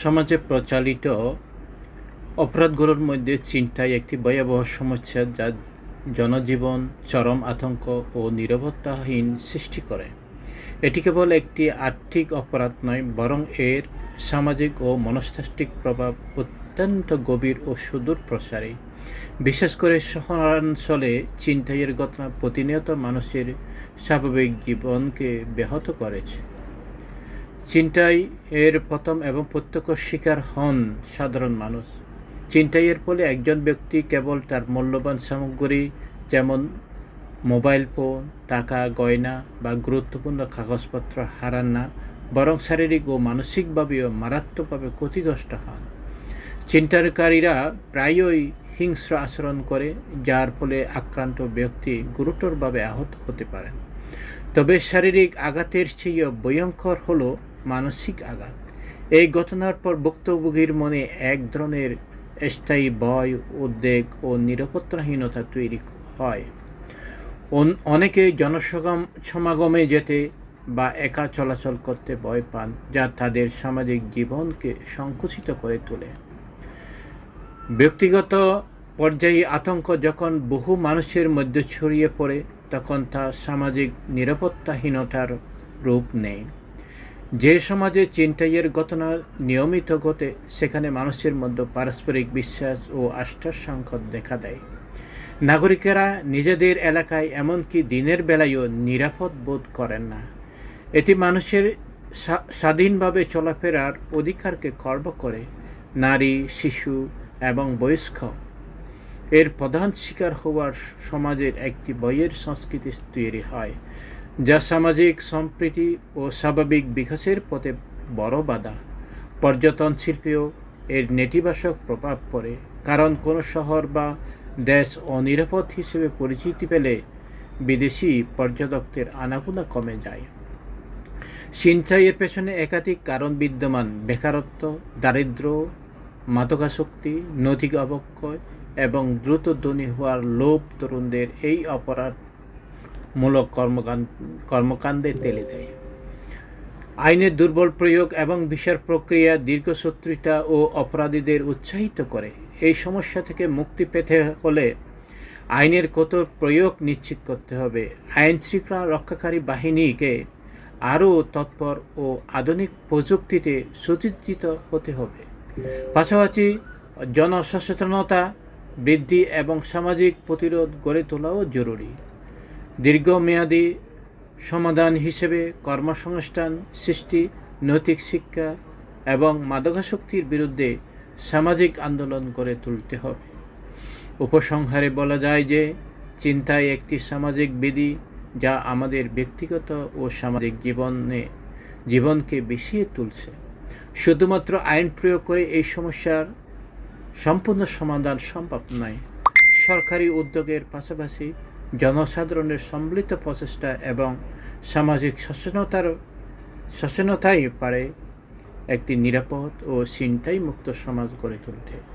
সমাজে প্রচলিত অপরাধগুলোর মধ্যে ছিনতাই একটি ভয়াবহ সমস্যা যা জনজীবন, চরম আতঙ্ক ও নিরাপত্তাহীন সৃষ্টি করে। এটি কেবল একটি আর্থিক অপরাধ নয়, বরং এর সামাজিক ও মনস্তাত্ত্বিক প্রভাব অত্যন্ত গভীর ও সুদূর প্রসারী। বিশেষ করে শহরাঞ্চলে চিন্তাইয়ের ঘটনা প্রতিনিয়ত মানুষের স্বাভাবিক জীবনকে ব্যাহত করেছে। ছিনতাই এর প্রথম এবং প্রত্যক্ষ শিকার হন সাধারণ মানুষ। ছিনতাইয়ের ফলে একজন ব্যক্তি কেবল তার মূল্যবান সামগ্রী যেমন মোবাইল ফোন, টাকা, গয়না বা গুরুত্বপূর্ণ কাগজপত্র হারান না, বরং শারীরিক ও মানসিকভাবেও মারাত্মকভাবে ক্ষতিগ্রস্ত হন। ছিনতাইকারীরা প্রায়ই হিংস্র আচরণ করে, যার ফলে আক্রান্ত ব্যক্তি গুরুতরভাবে আহত হতে পারেন। তবে শারীরিক আঘাতের চেয়েও ভয়ঙ্কর হলো মানসিক আঘাত। এই ঘটনার পর ভুক্তভোগীর মনে এক ধরনের স্থায়ী ভয়, উদ্বেগ ও নিরাপত্তাহীনতা তৈরি হয়। অন- অনেকে জনসগম সমাগমে যেতে বা একা চলাচল করতে ভয় পান, যা তাদের সামাজিক জীবনকে সংকুচিত করে তোলে। ব্যক্তিগত পর্যায়ে আতঙ্ক যখন বহু মানুষের মধ্যে ছড়িয়ে পড়ে, তখন তা সামাজিক নিরাপত্তাহীনতার রূপ নেয়। যে সমাজে চিন্তাইয়ের ঘটনা নিয়মিত ঘটে, সেখানে মানুষের মধ্যে পারস্পরিক বিশ্বাস ও আস্থার সংকট দেখা দেয়। নাগরিকেরা নিজেদের এলাকায় এমনকি দিনের বেলায়ও নিরাপদ বোধ করেন না। এটি মানুষের স্বাধীনভাবে চলাফেরার অধিকারকে খর্ব করে, নারী, শিশু এবং বয়স্ক। এর প্রধান শিকার হওয়ার সমাজের একটি বইয়ের সংস্কৃতি তৈরি হয়। যা সামাজিক সম্প্রীতি ও স্বাভাবিক বিকাশের পথে বড় বাধা। পর্যটন শিল্পেও এর নেতিবাচক প্রভাব পড়ে, কারণ কোনো শহর বা দেশ অনিরাপদ হিসেবে পরিচিতি পেলে বিদেশি পর্যটকদের আনাগোনা কমে যায়। সিনচাইয়ের পেছনে একাধিক কারণ বিদ্যমান, বেকারত্ব দারিদ্র মাদকাসক্তি, নৈতিক অবক্ষয় এবং দ্রুত ধনী হওয়ার লোভ তরুণদের এই অপরাধমূলক কর্মকাণ্ড কর্মকাণ্ডে তেলে দেয়। আইনের দুর্বল প্রয়োগ এবং বিচার প্রক্রিয়া দীর্ঘসূত্রিতা ও অপরাধীদের উৎসাহিত করে। এই সমস্যা থেকে মুক্তি পেতে হলে আইনের কত প্রয়োগ নিশ্চিত করতে হবে। আইন শৃঙ্খলা রক্ষাকারী বাহিনীকে আরও তৎপর ও আধুনিক প্রযুক্তিতে সুসজ্জিত হতে হবে। পাশাপাশি জনসচেতনতা বৃদ্ধি এবং সামাজিক প্রতিরোধ গড়ে তোলাও জরুরি। দীর্ঘমেয়াদী সমাধান হিসেবে কর্মসংস্থান, সৃষ্টি, নৈতিক শিক্ষা এবং মাদকাসক্তির বিরুদ্ধে সামাজিক আন্দোলন করে তুলতে হবে। উপসংহারে বলা যায় যে চিন্তায় একটি সামাজিক বিধি যা আমাদের ব্যক্তিগত ও সামাজিক জীবনে, জীবনকে বিষিয়ে তুলছে। শুধুমাত্র আইন প্রয়োগ করে এই সমস্যার সম্পূর্ণ সমাধান সম্ভব নয়। সরকারি উদ্যোগের পাশাপাশি জনসাধারণের সম্মিলিত প্রচেষ্টা এবং সামাজিক সচেতনতার সচেতনতাই পারে একটি নিরাপদ ও চিন্তাই মুক্ত সমাজ গড়ে তুলতে।